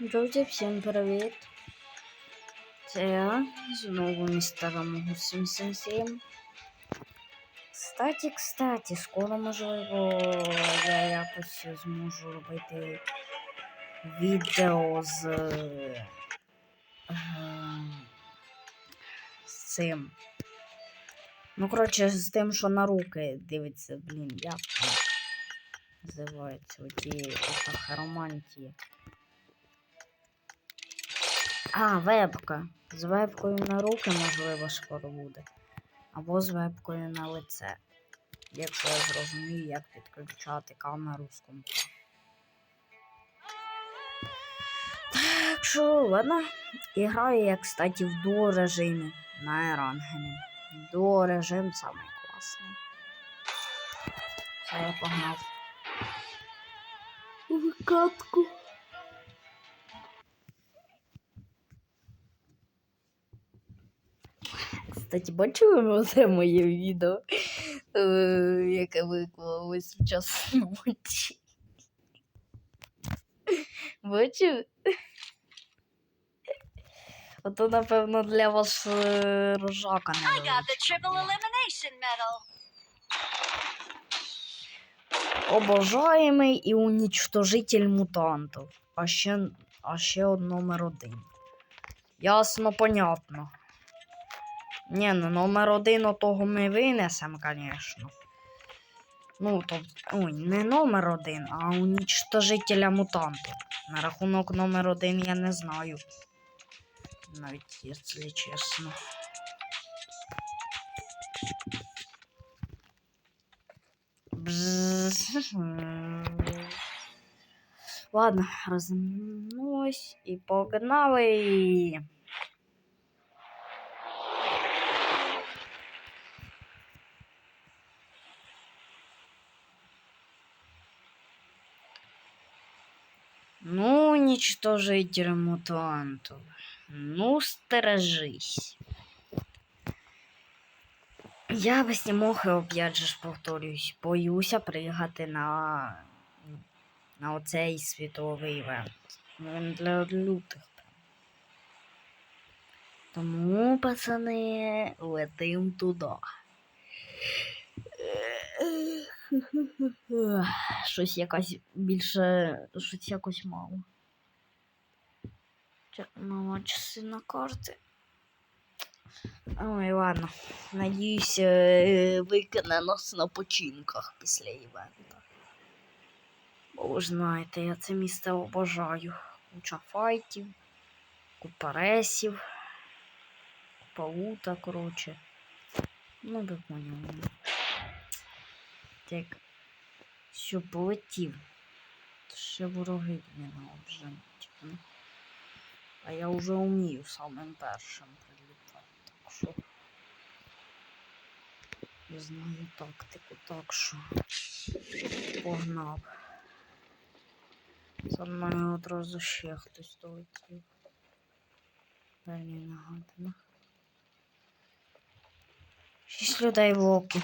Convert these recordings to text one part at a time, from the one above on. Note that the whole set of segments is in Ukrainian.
Друзі, всім привіт! Це я знову містер Амогу 777. Кстати, кстати, скоро можливо я якось зможу робити відео з, е, з цим. Ну, коротше, з тим, що на руки дивиться, блін, як називається оті романтії. А, вебка. З вебкою на руки, можливо, скоро буде. Або з вебкою на лице. Якщо я зрозумію, як підключати камеру з компа. Так що, ладно. І я, кстати, в до режимі на ерангені. До режим самий класний. Все, я погнав. В катку. Кстати, бачили це моє відео, е, яке виклалось в час ночі. Бачив? Ото, напевно, для вас е, рожака I got the triple elimination medal. Обожаємий і унічтожитель мутантів. А ще, а ще номер один. Ясно, понятно. Ні, ну номер один отого ми винесемо, звісно. Ну, то, ой, не номер один, а унічтожителя мутантів. На рахунок номер один я не знаю. Навіть, якщо чесно. Ладно, розмнулась і погнали. Уничтожитель мутантов. Ну, стережись. Я би не мог, опять же повторюсь, боюся пригати на, на оцей світовий івент. Ну, Він для лютих. Тому, пацани, летим туди. Щось якось більше, щось якось мало. Мало часи на карти. Ой, ладно. Надіюсь, е, викине нас на починках після івента. Бо ви я це місце обожаю. Куча файтів, купа ресів, купа лута, коротше. Ну, ви поняли. Так. Що, полетів. Ще вороги мене обженуть. А я вже вмію самим першим прилітати. Так що. Я знаю тактику, так що. Погнав. За мною одразу ще хтось долетів. Далі нагадано. Шість людей в окі.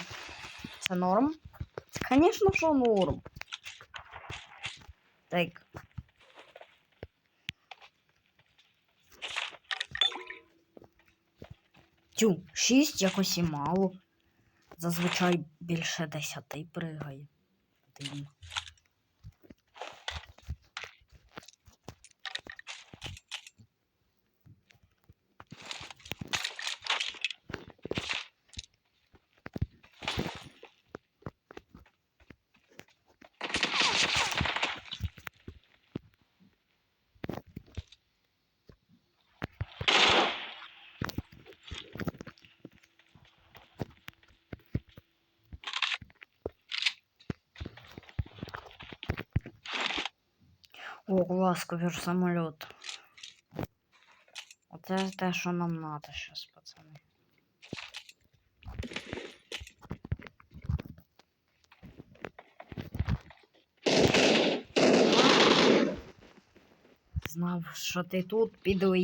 Це норм? Конечно, що норм. Так. Тю, шість якось і мало. Зазвичай більше десяти пригає. Дивно. Самолет. самоліт. Оце те, що нам надо зараз, пацани. Знав, що ти тут, піду і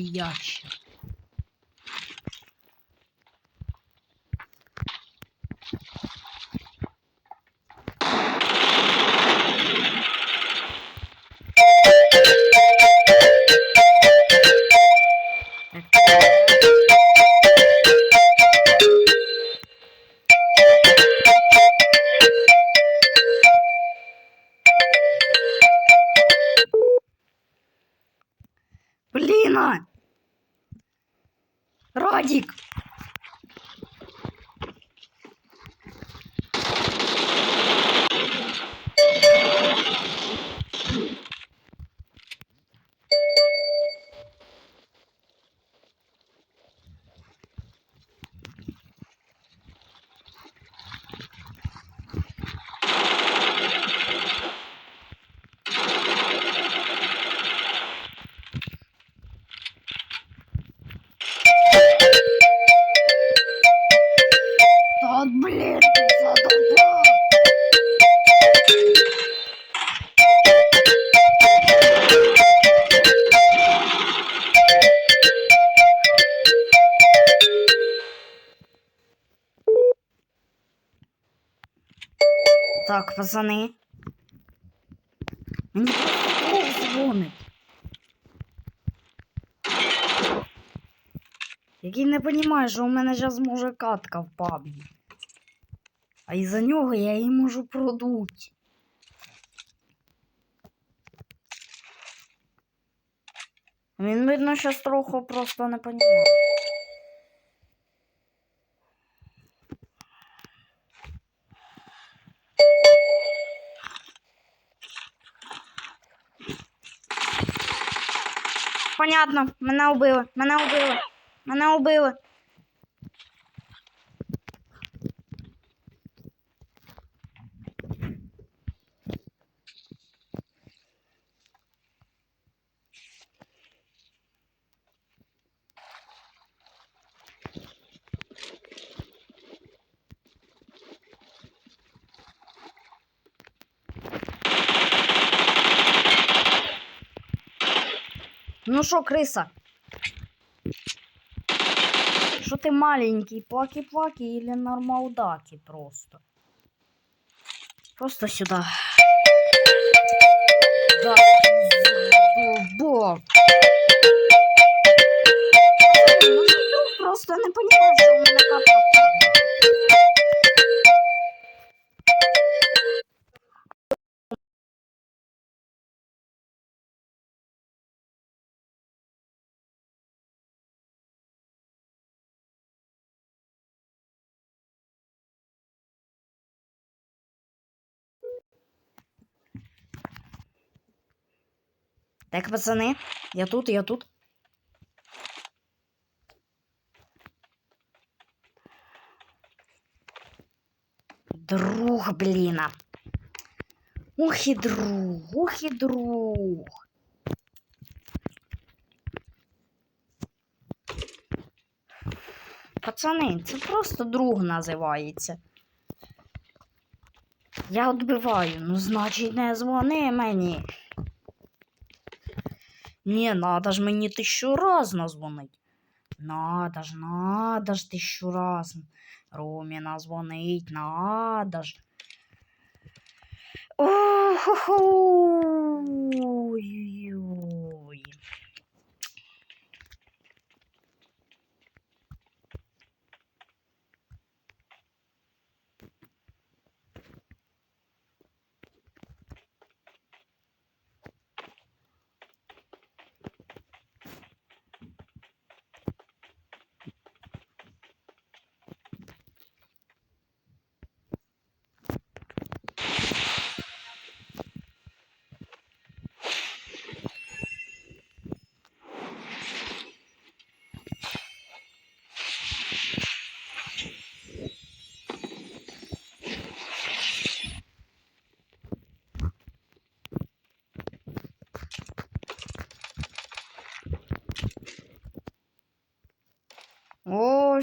пацани. Мені дзвонить. Який не розуміє, що у мене зараз може катка в пабі. А із-за нього я її можу продуть. Він, видно, щось трохи просто не розуміє. Понятно, мене убили, мене убили, мене убили. Ну що, криса? Що ти маленький, плаки-плаки или нормалдаки просто? Просто сюда. Да, бо. Просто не понимаю, що у мене капка. Так, пацани, я тут, я тут. Друг, блін. Ух і друг, ух і друг. Пацани, це просто друг називається. Я відбиваю, ну значить не дзвони мені. Не, надо ж мені тисячу раз назвонить. Надо ж, надо ж тисячу раз. Ромі назвонить, надо ж. Ой-ой-ой.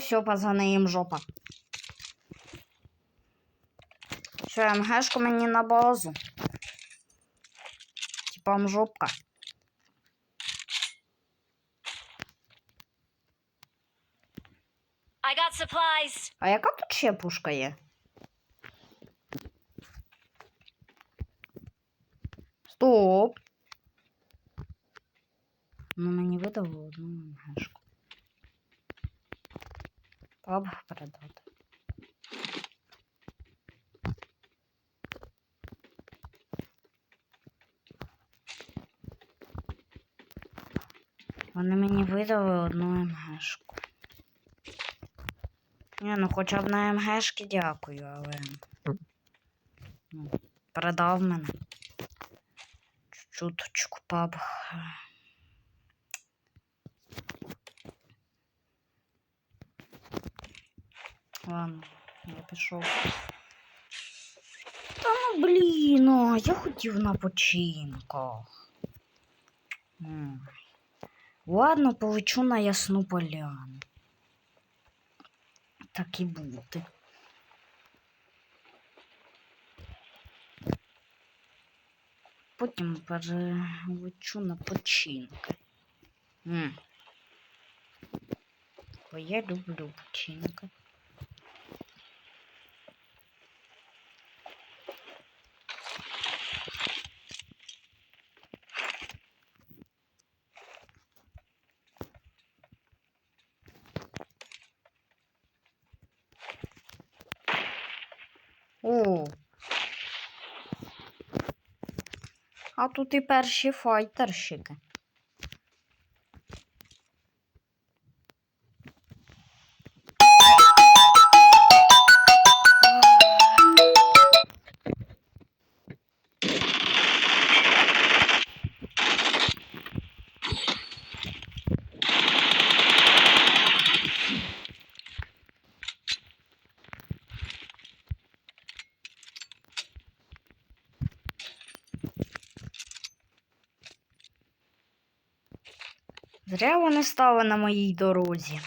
все, пацани, їм жопа. Що, МГшку мені на базу. Типа жопка. I got supplies. А яка тут ще пушка є? Стоп. Ну, мені видало одну МГшку. Паб передати. Вони мені видали одну МГшку. Ні, ну хоча б на МГшки дякую, але. Ну, передав мене. Чуточку паб. Ладно, я пішов. Та ну блін, а, я хотів на починках. Ладно, полечу на ясну поляну. Так і бути. Потім перелечу на починки. М. Бо я люблю починки. А тут і перші файтерщики. Зря вони стали на моїй дорозі.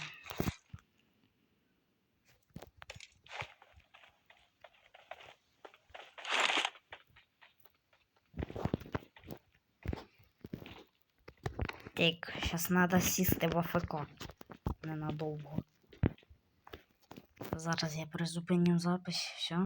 Так, зараз треба сісти в АФК. Ненадовго. Зараз я призупиню запись, все.